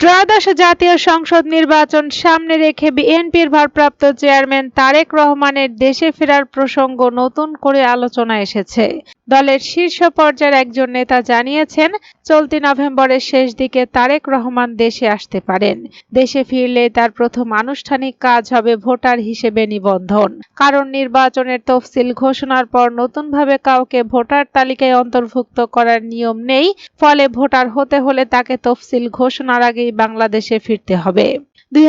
ত্রয়োদশ জাতীয় সংসদ নির্বাচন সামনে রেখে বিএনপির ভারপ্রাপ্ত চেয়ারম্যান তারেক রহমানের দেশে ফেরার প্রসঙ্গ নতুন করে আলোচনা এসেছে। দলের শীর্ষ পর্যায়ের একজন নেতা জানিয়েছেন, চলতি নভেম্বরের শেষ দিকে তারেক রহমান দেশে আসতে পারেন। দেশে ফিরলে তার প্রথম আনুষ্ঠানিক কাজ হবে ভোটার হিসেবে নিবন্ধন। কারণ নির্বাচনের তফসিল ঘোষণার পর নতুনভাবে কাউকে ভোটার তালিকায় অন্তর্ভুক্ত করার নিয়ম নেই, ফলে ভোটার হতে হলে তাকে তফসিল ঘোষণার আগেই বাংলাদেশে ফিরতে হবে। দুই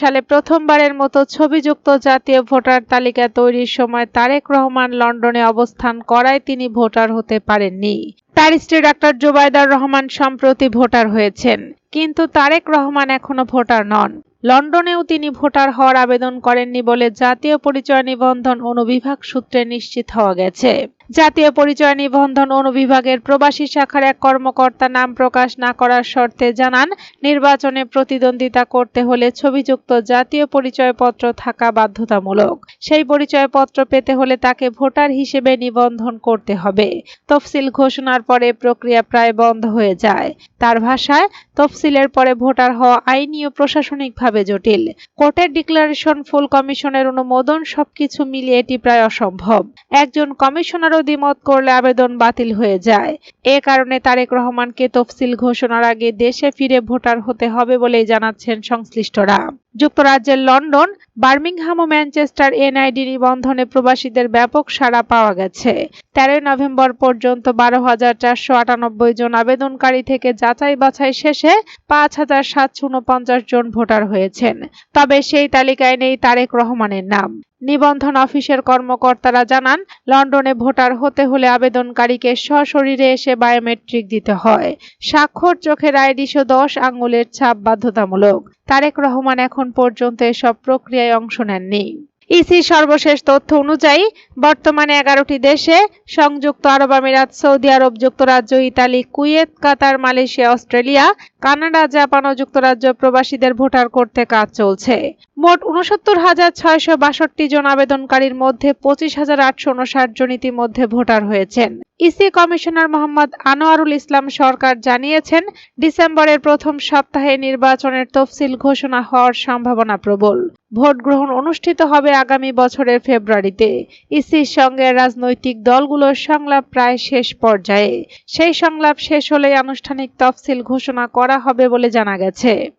সালে প্রথমবারের মতো ছবিযুক্ত জাতীয় ভোটার তালিকা তৈরির সময় তারেক রহমান লন্ডনে অবস্থান করায় তিনি ভোটার হতে পারেননি। তার স্ত্রী ডাক্তার জোবায়দার রহমান সম্প্রতি ভোটার হয়েছেন, কিন্তু তারেক রহমান এখনও ভোটার নন। লন্ডনেও তিনি ভোটার হওয়ার আবেদন করেননি বলে জাতীয় পরিচয় নিবন্ধন অনুবিভাগ সূত্রে নিশ্চিত হওয়া গেছে। জাতীয় পরিচয় নিবন্ধন অনুবিভাগের প্রবাসী শাখার এক কর্মকর্তা নাম প্রকাশ না করার শর্তে জানান, নির্বাচনে প্রতিদ্বন্দ্বিতা করতে হলে ছবিযুক্ত জাতীয় পরিচয়পত্র থাকা বাধ্যতামূলক। সেই পরিচয়পত্র পেতে হলে তাকে ভোটার হিসেবে নিবন্ধন করতে হবে। তফসিল ঘোষণার পরে প্রক্রিয়া প্রায় বন্ধ হয়ে যায়। তার ভাষায়, তফসিলের পরে ভোটার হওয়া আইনি ও প্রশাসনিকভাবে জটিল। কোর্টের ডিক্লারেশন, ফুল কমিশনের অনুমোদন, সবকিছু মিলিয়ে এটি প্রায় অসম্ভব। একজন কমিশনারও দ্বিমত করলে আবেদন বাতিল হয়ে যায়। এ কারণে তারেক রহমানকে তফসিল ঘোষণার আগে দেশে ফিরে ভোটার হতে হবে বলেই জানাচ্ছেন সংশ্লিষ্টরা। যুক্তরাজ্যের লন্ডন বার্মিংহাম ও ম্যানচেস্টার এনআইডি নিবন্ধনে প্রবাসীদের ব্যাপক সাড়া পাওয়া গেছে। তেরোই নভেম্বর পর্যন্ত বারো হাজার চারশো আটানব্বই জন আবেদনকারী থেকে যাচাই বাছাই শেষে পাঁচ হাজার সাতশো উনপঞ্চাশ জন ভোটার হয়েছেন। তবে সেই তালিকায় নেই তারেক রহমানের নাম। নিবন্ধন অফিসের কর্মকর্তারা জানান, লন্ডনে ভোটার হতে হলে আবেদনকারীকে সশরীরে এসে বায়োমেট্রিক দিতে হয়। স্বাক্ষর চোখের আইডিশো দশ আঙুলের ছাপ বাধ্যতামূলক। তারেক রহমান এখন পর্যন্ত এসব প্রক্রিয়ায় অংশ নেননি। ইসি সর্বশেষ তথ্য অনুযায়ী, বর্তমানে এগারোটি দেশে সংযুক্ত আরব আমিরাত, সৌদি আরব যুক্তরাজ্য, Italy, Kuwait, Qatar, Malaysia, Australia, Canada, Japan ও যুক্তরাজ্য প্রবাসীদের ভোটার করতে কাজ চলছে। মোট উনসত্তর হাজার ছয়শো বাষট্টি জন আবেদনকারীর মধ্যে পঁচিশ হাজার আটশো উনষাট জন ইতিমধ্যে ভোটার হয়েছেন। ইসি কমিশনার মোহাম্মদ আনোয়ারুল ইসলাম সরকার জানিয়েছেন, ডিসেম্বরের প্রথম সপ্তাহে নির্বাচনের তফসিল ঘোষণা হওয়ার সম্ভাবনা প্রবল। ভোট গ্রহণ অনুষ্ঠিত হবে আগামী বছরের ফেব্রুয়ারিতে। ইসির সঙ্গে রাজনৈতিক দলগুলোর সংলাপ প্রায় শেষ পর্যায়ে। সেই সংলাপ শেষ হলেই আনুষ্ঠানিক তফসিল ঘোষণা করা হবে বলে জানা গেছে।